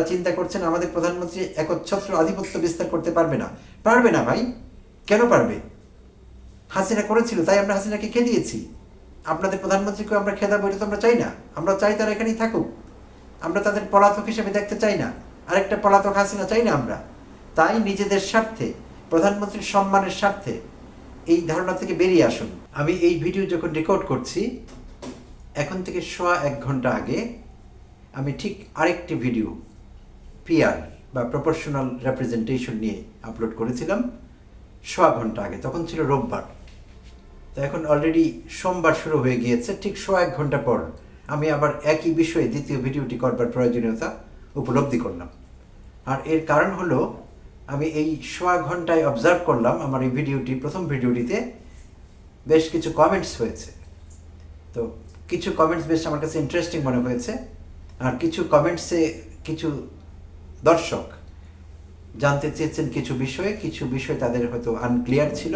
চিন্তা করছেন, আমাদের প্রধানমন্ত্রী একচ্ছত্র আধিপত্য বিস্তার করতে পারবে না। পারবে না ভাই। কেন পারবে? হাসিনা করেছিল, তাই আমরা হাসিনাকে খেয়ে দিয়েছি। আপনাদের প্রধানমন্ত্রীকে আমরা খেদাবো এটা তো আমরা চাই না। আমরা চাই তারা এখানেই থাকুক। আমরা তাদের পলাতক হিসেবে দেখতে চাই না। আরেকটা পলাতক হাসিনা চাই না আমরা। তাই নিজেদের স্বার্থে, প্রধানমন্ত্রীর সম্মানের স্বার্থে এই ধারণা থেকে বেরিয়ে আসুন। আমি এই ভিডিও যখন রেকর্ড করছি, এখন থেকে সোয়া এক ঘণ্টা আগে আমি ঠিক আরেকটি ভিডিও পিআর বা প্রপোর্শনাল রেপ্রেজেন্টেশন নিয়ে আপলোড করেছিলাম, সোয়া ঘণ্টা আগে, তখন ছিল রোববার। তো এখন অলরেডি সোমবার শুরু হয়ে গিয়েছে, ঠিক সোয়া এক ঘণ্টা পর আমি আবার একই বিষয়ে দ্বিতীয় ভিডিওটি করবার প্রয়োজনীয়তা উপলব্ধি করলাম। আর এর কারণ হলো, আমি এই সোয়া ঘন্টায় অবজার্ভ করলাম, আমার এই ভিডিওটি, প্রথম ভিডিওটিতে বেশ কিছু কমেন্টস হয়েছে। তো কিছু কমেন্টস বেশ আমার কাছে ইন্টারেস্টিং মনে হয়েছে, আর কিছু কমেন্টসে কিছু দর্শক, জানতে চেয়েছেন কিছু বিষয়ে, কিছু বিষয় তাদের হয়তো আনক্লিয়ার ছিল,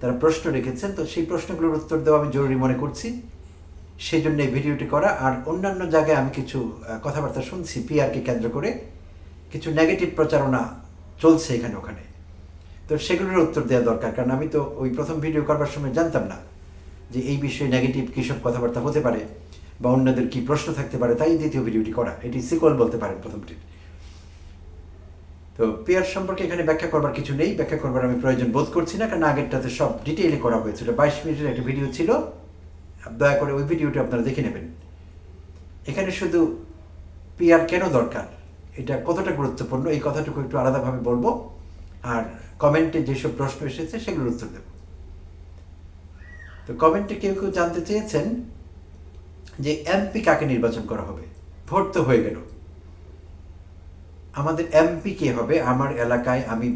তারা প্রশ্ন রেখেছেন, তো সেই প্রশ্নগুলোর উত্তর দেওয়া আমি জরুরি মনে করছি। সেই জন্য এই ভিডিওটি করা, আর অন্যান্য জায়গায় আমি কিছু কথাবার্তা শুনছি পিআরকে কেন্দ্র করে। কিছু নেগেটিভ প্রচারণা চলছে এখানে, ওখানে। তো সেগুলোর উত্তর দেওয়া দরকার, কারণ আমি তো ওই প্রথম ভিডিও করবার সময় জানতাম না যে এই বিষয়ে নেগেটিভ কী সব কথাবার্তা হতে পারে, বা অন্যদের কী প্রশ্ন থাকতে পারে, তাই দ্বিতীয় ভিডিওটি করা। এটি সিকোয়েল বলতে পারেন প্রথমটির। তো পেয়ার সম্পর্কে এখানে ব্যাখ্যা করবার কিছু নেই, ব্যাখ্যা করবার আমি প্রয়োজন বোধ করছি না, কারণ আগেরটাতে সব ডিটেইলে করা হয়েছিল বাইশ মিনিটের একটা ভিডিও ছিল দয়া করে ওই ভিডিওটি আপনারা দেখে নেবেন। এখানে শুধু পিআর কেন দরকার? এটা কতটা গুরুত্বপূর্ণ? এই কথাটুকু একটু আলাদাভাবে বলব। আর কমেন্টে যেসব প্রশ্ন এসেছে, সেগুলোর উত্তর দেব। তো কমেন্টে কেউ কেউ জানতে চেয়েছেন যে এমপি কাকে নির্বাচন করা হবে? ভোট তো হয়ে গেল। আমাদের এমপি কে হবে? আমার এলাকায় আমি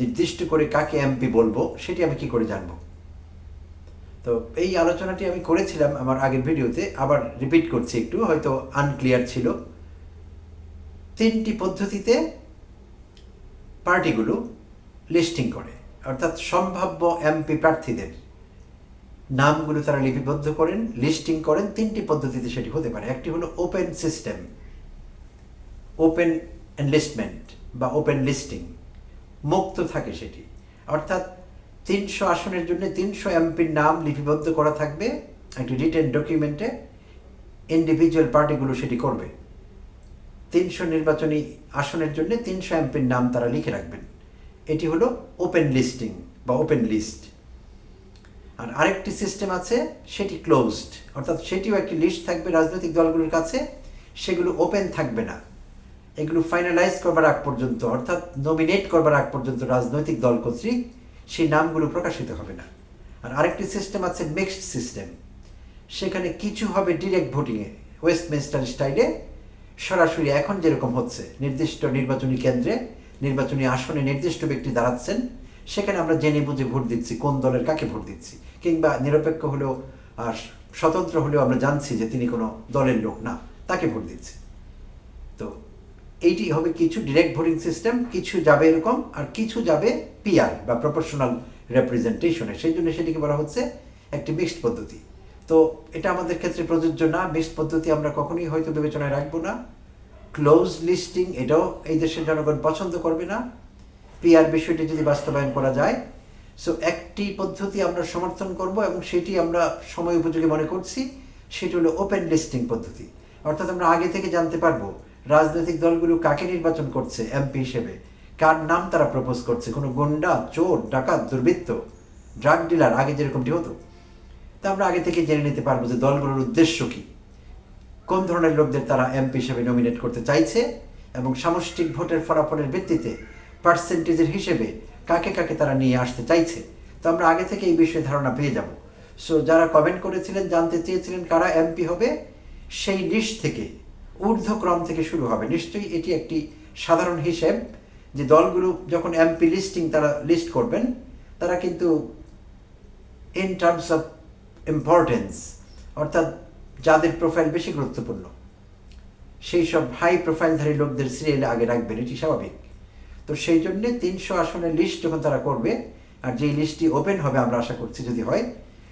নির্দিষ্ট করে কাকে এমপি বলব, সেটি আমি কি করে জানব? তো এই আলোচনাটি আমি করেছিলাম আমার আগের ভিডিওতে, আবার রিপিট করছি একটু, হয়তো আনক্লিয়ার ছিল। তিনটি পদ্ধতিতে পার্টিগুলো লিস্টিং করে। অর্থাৎ সম্ভাব্য এমপি প্রার্থীদের নামগুলো তারা লিপিবদ্ধ করেন লিস্টিং করেন। তিনটি পদ্ধতিতে সেটি হতে পারে। একটি হলো ওপেন সিস্টেম ওপেন এনলিস্টমেন্ট বা ওপেন লিস্টিং মুক্ত থাকে সেটি। অর্থাৎ তিনশো আসনের জন্য তিনশো এমপির নাম লিপিবদ্ধ করা থাকবে, একটি রিটেন ডকুমেন্টে ইন্ডিভিজুয়াল পার্টিগুলো সেটি করবে। তিনশো নির্বাচনী আসনের জন্য তিনশো এমপির নাম তারা লিখে রাখবেন। এটি হলো ওপেন লিস্টিং বা ওপেন লিস্ট আর আরেকটি সিস্টেম আছে, সেটি ক্লোজড অর্থাৎ সেটিও একটি লিস্ট থাকবে রাজনৈতিক দলগুলোর কাছে, সেগুলো ওপেন থাকবে না। এগুলো ফাইনালাইজ করবার আগ পর্যন্ত, অর্থাৎ নমিনেট করবার আগ পর্যন্ত রাজনৈতিক দল কর্তৃক সেই নামগুলো প্রকাশিত হবে না। আর আরেকটি সিস্টেম আছে মিক্সড সিস্টেম সেখানে কিছু হবে ডিরেক্ট ভোটিংয়ে ওয়েস্টমিনস্টার স্টাইলে সরাসরি এখন যেরকম হচ্ছে, নির্দিষ্ট নির্বাচনী কেন্দ্রে, নির্বাচনী আসনে নির্দিষ্ট ব্যক্তি দাঁড়াচ্ছেন, সেখানে আমরা জেনে বুঝে ভোট দিচ্ছি কোন দলের কাকে ভোট দিচ্ছি। কিংবা নিরপেক্ষ হলেও আর স্বতন্ত্র হলেও আমরা জানছি যে তিনি কোনো দলের লোক না, তাকে ভোট দিচ্ছি এইটি হবে কিছু ডিরেক্ট ভোটিং সিস্টেম কিছু যাবে এরকম, আর কিছু যাবে পিআর বা প্রপোর্শনাল রেপ্রেজেন্টেশনে সেই জন্য সেটিকে বলা হচ্ছে একটি মিক্সড পদ্ধতি। তো এটা আমাদের ক্ষেত্রে প্রযোজ্য না। মিক্সড পদ্ধতি আমরা কখনোই হয়তো বিবেচনায় রাখব না। ক্লোজ লিস্টিং এটাও এই দেশের জনগণ পছন্দ করবে না। পিআর বিষয়টি যদি বাস্তবায়ন করা যায় সো একটি পদ্ধতি আমরা সমর্থন করব এবং সেটি আমরা সময় উপযোগী মনে করছি, সেটি হলো ওপেন লিস্টিং পদ্ধতি। অর্থাৎ আমরা আগে থেকে জানতে পারব রাজনৈতিক দলগুলো কাকে নির্বাচন করছে এমপি হিসেবে? কার নাম তারা প্রপোজ করছে? কোনো গুন্ডা, চোর, ডাকাত, দুর্বৃত্ত? ড্রাগ ডিলার আগে যেরকমটি হতো? তা আমরা আগে থেকে জেনে নিতে পারব যে দলগুলোর উদ্দেশ্য কী। কোন ধরনের লোকদের তারা এমপি হিসেবে নমিনেট করতে চাইছে এবং সামষ্টিক ভোটের ফলাফলের ভিত্তিতে পার্সেন্টেজের হিসেবে কাকে কাকে তারা নিয়ে আসতে চাইছে? তো আমরা আগে থেকে এই বিষয়ে ধারণা পেয়ে যাব। সো যারা কমেন্ট করেছিলেন, জানতে চেয়েছিলেন কারা এমপি হবে, সেই লিস্ট থেকে ঊর্ধ্বক্রম থেকে শুরু হবে। নিশ্চয়ই এটি একটি সাধারণ হিসেব যে দলগুলো যখন এমপি লিস্টিং তারা লিস্ট করবেন, তারা কিন্তু ইন টার্মস অফ ইম্পর্টেন্স অর্থাৎ যাদের প্রোফাইল বেশি গুরুত্বপূর্ণ, সেই সব হাই প্রোফাইলধারী লোকদের সিরিয়ালে আগে রাখবেন, এটি স্বাভাবিক। তো সেই জন্যে তিনশো আসনের লিস্ট যখন তারা করবে, আর যেই লিস্টটি ওপেন হবে আমরা আশা করছি যদি হয়,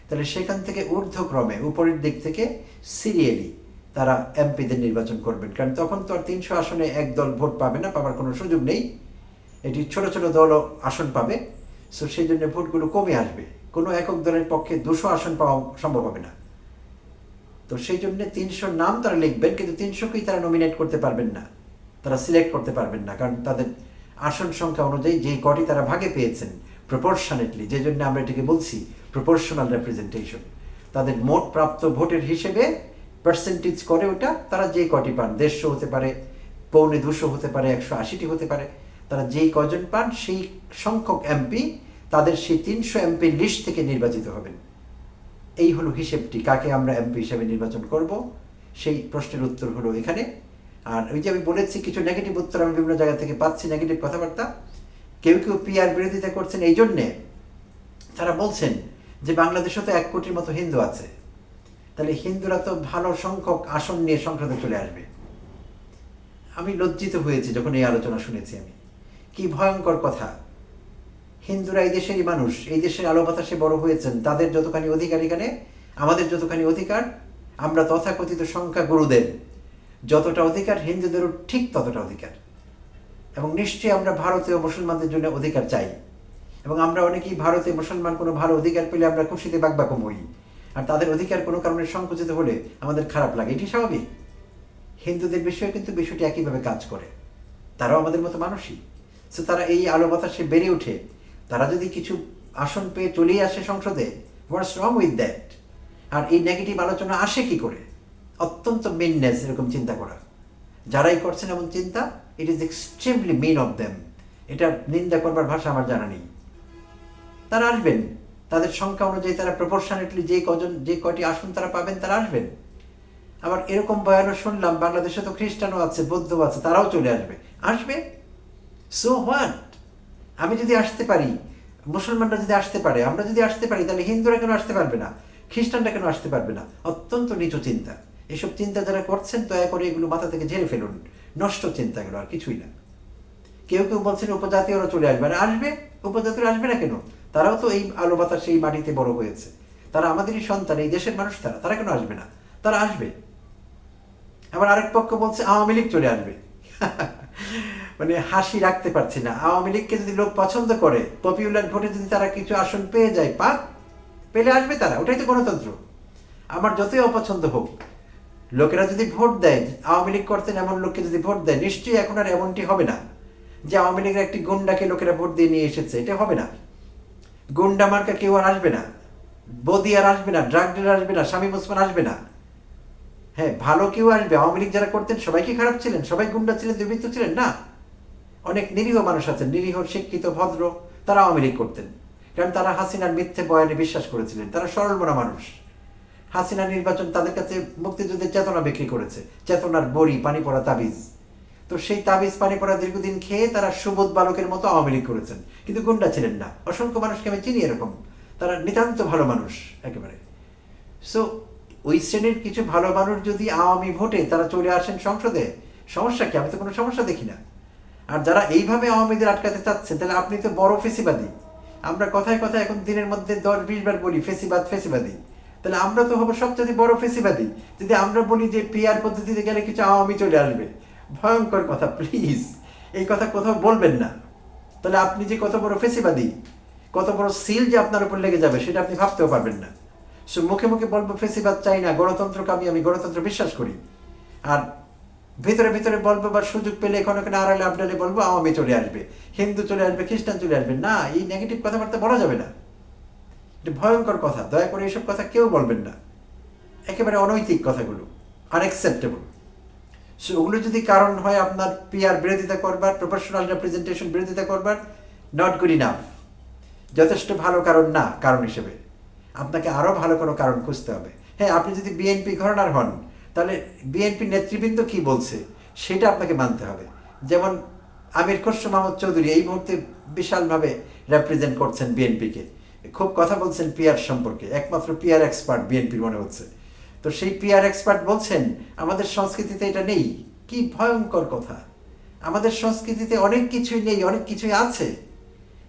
তাহলে সেখান থেকে ঊর্ধ্বক্রমে, উপরের দিক থেকে সিরিয়ালি তারা এমপিদের নির্বাচন করবেন। কারণ তখন তো আর তিনশো আসনে এক দল ভোট পাবে না পাবার কোনো সুযোগ নেই। এটি ছোট ছোট দলও আসন পাবে। সো সেই জন্য ভোটগুলো কমে আসবে। কোনো একক দলের পক্ষে দুশো আসন পাওয়া সম্ভব হবে না। তো সেই জন্য তিনশো নাম তারা লিখবেন, কিন্তু তিনশোকেই তারা নমিনেট করতে পারবেন না। তারা সিলেক্ট করতে পারবেন না, কারণ তাদের আসন সংখ্যা অনুযায়ী যেই কটি তারা ভাগে পেয়েছেন প্রপোর্শনেটলি যে জন্য আমরা এটাকে বলছি প্রপোর্শনাল রেপ্রেজেন্টেশন তাদের মোট প্রাপ্ত ভোটের হিসেবে পার্সেন্টেজ করে ওটা, তারা যে কটি পান, দেড়শো হতে পারে, পৌনে দুশো হতে পারে, একশো আশিটি হতে পারে, তারা যেই কজন পান, সেই সংখ্যক এমপি তাদের সেই তিনশো এমপি লিস্ট থেকে নির্বাচিত হবেন। এই হলো হিসেবটি, কাকে আমরা এমপি হিসেবে নির্বাচন করব? সেই প্রশ্নের উত্তর হলো এখানে। আর ওই যে আমি বলেছি, কিছু নেগেটিভ উত্তর আমি বিভিন্ন জায়গা থেকে পাচ্ছি নেগেটিভ কথাবার্তা। কেউ কেউ পিআর বিরোধিতা করছেন এই জন্যে তারা বলছেন যে বাংলাদেশে তো এক কোটির মতো হিন্দু আছে। তাহলে হিন্দুরা তো ভালো সংখ্যক আসন নিয়ে সংসদে চলে আসবে। আমি লজ্জিত হয়েছি যখন এই আলোচনা শুনেছি আমি। কি ভয়ঙ্কর কথা। হিন্দুরা এই দেশেরই মানুষ, এই দেশের আলো বাতাসে বড় হয়েছেন। তাদের যতখানি অধিকার এখানে, আমাদের যতখানি অধিকার, আমরা তথাকথিত সংখ্যা গুরুদেব। যতটা অধিকার হিন্দুদেরও ঠিক ততটা অধিকার। এবং নিশ্চয়ই আমরা ভারতীয় মুসলমানদের জন্য অধিকার চাই। এবং আমরা অনেকেই ভারতে মুসলমান কোনো ভালো অধিকার পেলে আমরা খুশিতে বাকবাকম হই। আর তাদের অধিকার কোনো কারণে সংকুচিত হলে আমাদের খারাপ লাগে, এটি স্বাভাবিক। হিন্দুদের বিষয়ে কিন্তু বিষয়টি একইভাবে কাজ করে। তারাও আমাদের মতো মানুষই। সো তারা এই আলো বাতাসে বেড়ে ওঠে। তারা যদি কিছু আসন পেয়ে চলেই আসে সংসদে হোয়াটস রং উইথ দ্যাট আর এই নেগেটিভ আলোচনা আসে কি করে? অত্যন্ত মেননেস এরকম চিন্তা করা। যারাই করছেন এমন চিন্তা it is extremely men of them এটা নিন্দা করবার ভাষা আমার জানা নেই। তারা আসবেন। তাদের সংখ্যা অনুযায়ী তারা প্রপোর্শনেটলি যে কজন, যে কয়টি আসন তারা পাবেন, তারা আসবেন। আবার এরকম বয়ানও শুনলাম, বাংলাদেশে তো খ্রিস্টানও আছে বৌদ্ধ আছে, তারাও চলে আসবে। আসবে? সো হোয়াট আমি যদি আসতে পারি, মুসলমানরা যদি আসতে পারে, আমরা যদি আসতে পারি, তাহলে হিন্দুরা কেন আসতে পারবে না? খ্রিস্টানরা কেন আসতে পারবে না? অত্যন্ত নিচু চিন্তা। এসব চিন্তা যারা করছেন, দয়া করে এগুলো মাথা থেকে ঝেড়ে ফেলুন। নষ্ট চিন্তা এগুলো, আর কিছুই না। কেউ কেউ বলছেন উপজাতীয়রা চলে আসবে। আর আসবে? উপজাতীয়রা আসবে না কেন? তারাও তো এই আলো বাতাস এই মাটিতে বড় হয়েছে। তারা আমাদেরই সন্তান, এই দেশের মানুষ তারা তারা কেন আসবে না? তারা আসবে। আবার আরেক পক্ষ বলছে, আওয়ামী লীগ চলে আসবে। মানে হাসি রাখতে পারছি না। আওয়ামী লীগকে যদি লোক পছন্দ করে, পপুলার ভোটে যদি তারা কিছু আসন পেয়ে যায়, পাক, পেলে আসবে তারা, ওটাই তো গণতন্ত্র। আমার যতই অপছন্দ হোক, লোকেরা যদি ভোট দেয়, আওয়ামী লীগ করতেন এমন লোককে যদি ভোট দেয়, নিশ্চয়ই এখন আর এমনটি হবে না যে আওয়ামী লীগের একটি গুন্ডাকে লোকেরা ভোট দিয়ে নিয়ে এসেছে, এটা হবে না। গুন্ডা মার্কা কেউ আর আসবে না। বদি আর আসবে না ড্রাগ ডিলার আসবে না, স্বামী মুসমান আসবে না। হ্যাঁ ভালো কেউ আসবে। আওয়ামী লীগ যারা করতেন, সবাই কি খারাপ ছিলেন? সবাই গুন্ডা ছিলেন, দুর্বৃত্ত ছিলেন? না। অনেক নিরীহ মানুষ আছেন, নিরীহ, শিক্ষিত, ভদ্র, তারা আওয়ামী লীগ করতেন। কারণ তারা হাসিনার মিথ্যে বয়ানে বিশ্বাস করেছিলেন। তারা সরল মনা মানুষ। হাসিনা নির্বাচন তাদের কাছে মুক্তিযুদ্ধের চেতনা বিক্রি করেছে। চেতনার বড়ি, পানি পড়া তাবিজ। তো সেই তাবিজ পানি পড়া দীর্ঘদিন খেয়ে তারা সুবোধ বালকের মতো আওয়ামী লীগ করেছেন। কিন্তু গুন্ডা ছিলেন না। অসংখ্য মানুষকে আমি চিনি এরকম। তারা নিতান্ত ভালো মানুষ, একেবারে। সো ওই শ্রেণির কিছু ভালো মানুষ যদি আওয়ামী ভোটে তারা চলে আসেন সংসদে, সমস্যা কি? আমি তো কোনো সমস্যা দেখি না। আর যারা এইভাবে আওয়ামীদের আটকাতে চাচ্ছেন তাহলে আপনি তো বড় ফেসিবাদী। আমরা কথায় কথায় এখন দিনের মধ্যে দশ বিশ বার বলি, ফেসিবাদ, ফেসিবাদী। তাহলে আমরা তো হব সবচেয়ে বড় ফেসিবাদী। যদি আমরা বলি যে পিআর পদ্ধতিতে গেলে কিছু আওয়ামী চলে আসবে ভয়ঙ্কর কথা প্লিজ এই কথা কোথাও বলবেন না। তাহলে আপনি যে কত বড় ফেসিবাদী, কত বড় সিল যে আপনার উপর লেগে যাবে, সেটা আপনি ভাবতেও পারবেন না। সো মুখে মুখে বলব, ফেসিবাদ চাই না, গণতন্ত্রকে আমি আমি গণতন্ত্র বিশ্বাস করি। আর ভিতরে ভিতরে বলব বা সুযোগ পেলে এখন ওখানে আড়ালে আবডালে বলব, আওয়ামী চলে আসবে, হিন্দু চলে আসবে, খ্রিস্টান চলে আসবে। না, এই নেগেটিভ কথাবার্তা বলা যাবে না। এটা ভয়ঙ্কর কথা, দয়া করে এইসব কথা কেউ বলবেন না। একেবারে অনৈতিক কথাগুলো আনএক্সেপ্টেবল ওগুলো যদি কারণ হয় আপনার পিআর বিরোধিতা করবার প্রফেশনাল রিপ্রেজেন্টেশন বিরোধিতা করবার নট গুড ইনাফ যথেষ্ট ভালো কারণ না, কারণ হিসেবে। আপনাকে আরও ভালো কোনো কারণ খুঁজতে হবে। হ্যাঁ আপনি যদি বিএনপি ঘরনার হন, তাহলে বিএনপি নেতৃবৃন্দ কি বলছে? সেটা আপনাকে মানতে হবে। যেমন আমির খসরু মাহমুদ চৌধুরী এই মুহূর্তে বিশালভাবে রেপ্রেজেন্ট করছেন বিএনপিকে খুব কথা বলছেন পিআর সম্পর্কে। একমাত্র পিআর এক্সপার্ট বিএনপির মনে হচ্ছে। তো সেই পিআর এক্সপার্ট বলছেন, আমাদের সংস্কৃতিতে এটা নেই। কি ভয়ঙ্কর কথা। আমাদের সংস্কৃতিতে অনেক কিছুই নেই, অনেক কিছুই আছে।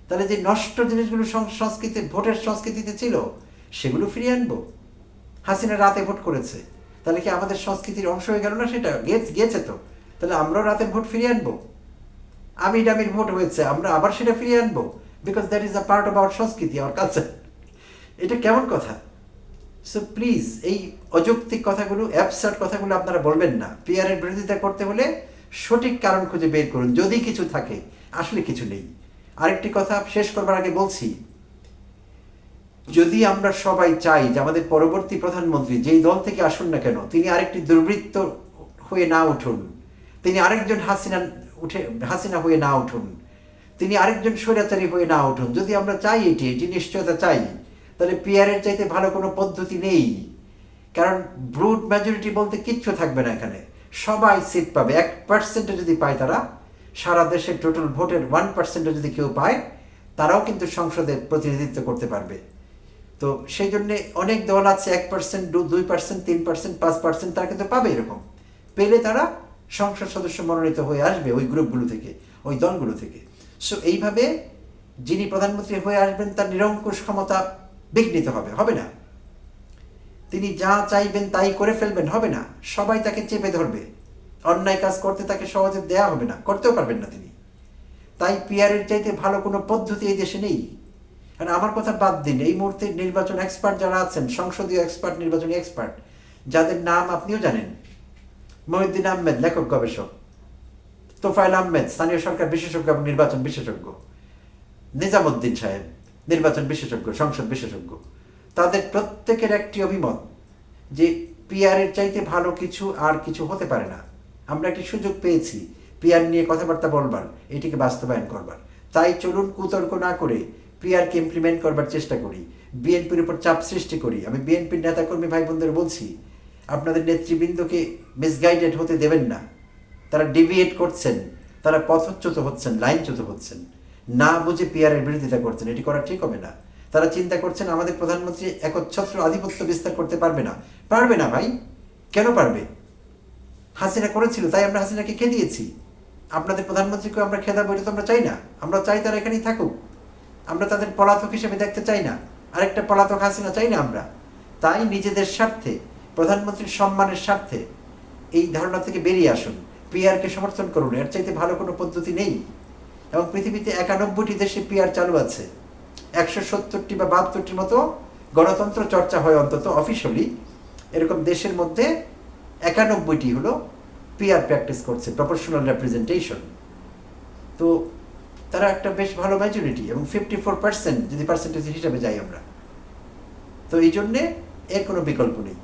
তাহলে যে নষ্ট জিনিসগুলো সংস্কৃতি, ভোটের সংস্কৃতিতে ছিল, সেগুলো ফিরিয়ে আনব। হাসিনা রাতে ভোট করেছে। তাহলে কি আমাদের সংস্কৃতির অংশ হয়ে গেল না সেটা? গেছে গেছে তো। তাহলে আমরাও রাতের ভোট ফিরিয়ে আনব। আমি ডামির ভোট হয়েছে, আমরা আবার সেটা ফিরিয়ে আনব। Because that is a part of our সংস্কৃতি আওয়ার কালচার এটা কেমন কথা? সো প্লিজ এই অযৌক্তিক কথাগুলো অ্যাবসার্ট কথাগুলো আপনারা বলবেন না। পিয়ারের বিরোধিতা করতে হলে সঠিক কারণ খুঁজে বের করুন, যদি কিছু থাকে। আসলে কিছু নেই। আরেকটি কথা শেষ করবার আগে বলছি। যদি আমরা সবাই চাই যে আমাদের পরবর্তী প্রধানমন্ত্রী যেই দল থেকে আসুন না কেন, তিনি আরেকটি দুর্বৃত্ত হয়ে না উঠুন। তিনি আরেকজন হাসিনা উঠে, হাসিনা হয়ে না উঠুন। তিনি আরেকজন স্বৈরাচারী হয়ে না উঠুন। যদি আমরা চাই এটি এটি নিশ্চয়তা চাই। তাহলে পিয়ারের চাইতে ভালো কোনো পদ্ধতি নেই। কারণ ব্রুট মেজরিটি বলতে কিচ্ছু থাকবে না এখানে। সবাই সিট পাবে। এক পার্সেন্টে যদি পায় তারা, সারা দেশের টোটাল ভোটের ওয়ান পার্সেন্টে যদি কেউ পায়, তারাও কিন্তু সংসদে প্রতিনিধিত্ব করতে পারবে। তো সেই জন্য অনেক দল আছে, এক পার্সেন্ট দুই পার্সেন্ট তিন পার্সেন্ট পাঁচ পার্সেন্ট তারা কিন্তু পাবে এরকম। পেলে তারা সংসদ সদস্য মনোনীত হয়ে আসবে ওই গ্রুপগুলো থেকে, ওই দলগুলো থেকে। সো এইভাবে যিনি প্রধানমন্ত্রী হয়ে আসবেন, তার নিরঙ্কুশ ক্ষমতা বিঘ্নিত হবে হবে না। তিনি যা চাইবেন তাই করে ফেলবেন, হবে না। সবাই তাকে চেপে ধরবে। অন্যায় কাজ করতে তাকে সহজে দেয়া হবে না, করতেও পারবেন না তিনি। তাই পিয়ারের চাইতে ভালো কোনো পদ্ধতি এই দেশে নেই। আর আমার কথা বাদ দিন, এই মুহূর্তে নির্বাচন এক্সপার্ট যারা আছেন, সংসদীয় এক্সপার্ট নির্বাচনী এক্সপার্ট যাদের নাম আপনিও জানেন। মহিউদ্দিন আহমেদ, লেখক, গবেষক। তোফায়েল আহমেদ, স্থানীয় সরকার বিশেষজ্ঞ এবং নির্বাচন বিশেষজ্ঞ। নিজামুদ্দিন সাহেব। নির্বাচন বিশেষজ্ঞ, সংসদ বিশেষজ্ঞ, তাদের প্রত্যেকের একটি অভিমত যে পিয়ারের চাইতে ভালো কিছু আর কিছু হতে পারে না। আমরা একটি সুযোগ পেয়েছি পিয়ার নিয়ে কথাবার্তা বলবার, এটিকে বাস্তবায়ন করবার। তাই চলুন কুতর্ক না করে পিয়ারকে ইমপ্লিমেন্ট করবার চেষ্টা করি, বিএনপির উপর চাপ সৃষ্টি করি। আমি বিএনপির নেতাকর্মী ভাই বোনদের বলছি, আপনাদের নেতৃবৃন্দকে মিসগাইডেড হতে দেবেন না। তারা ডিভিয়েট করছেন, তারা পথচ্যুত হচ্ছেন, লাইনচ্যুত হচ্ছেন। না বুঝে পিয়ারের বিরোধিতা করছেন, এটি করা ঠিক হবে না। তারা চিন্তা করছেন আমাদের প্রধানমন্ত্রী একচ্ছত্র আধিপত্য বিস্তার করতে পারবে না। পারবে না ভাই? কেন পারবে? হাসিনা করেছিল, তাই আমরা হাসিনাকে খেয়ে দিয়েছি। আপনাদের প্রধানমন্ত্রীকে আমরা খেদাবো এটা তো আমরা চাই না। আমরা চাই তারা এখানেই থাকুক। আমরা তাদের পলাতক হিসেবে দেখতে চাই না। আরেকটা পলাতক হাসিনা চাই না আমরা। তাই নিজেদের স্বার্থে, প্রধানমন্ত্রীর সম্মানের স্বার্থে এই ধারণা থেকে বেরিয়ে আসুন। পিআরকে সমর্থন করুন, এর চাইতে ভালো কোনো পদ্ধতি নেই। এবং পৃথিবীতে একানব্বইটি দেশে পিআর চালু আছে। একশো সত্তরটি বা বাহাত্তরটির মতো গণতন্ত্র চর্চা হয় অন্তত অফিসিয়ালি। এরকম দেশের মধ্যে একানব্বইটি হলো পিআর প্র্যাকটিস করছে, প্রপোর্শনাল রেপ্রেজেন্টেশন। তো তারা একটা বেশ ভালো মেজরিটি এবং ফিফটি ফোর পার্সেন্ট যদি পার্সেন্টেজ হিসাবে যাই আমরা। তো এই জন্যে এর কোনো বিকল্প নেই।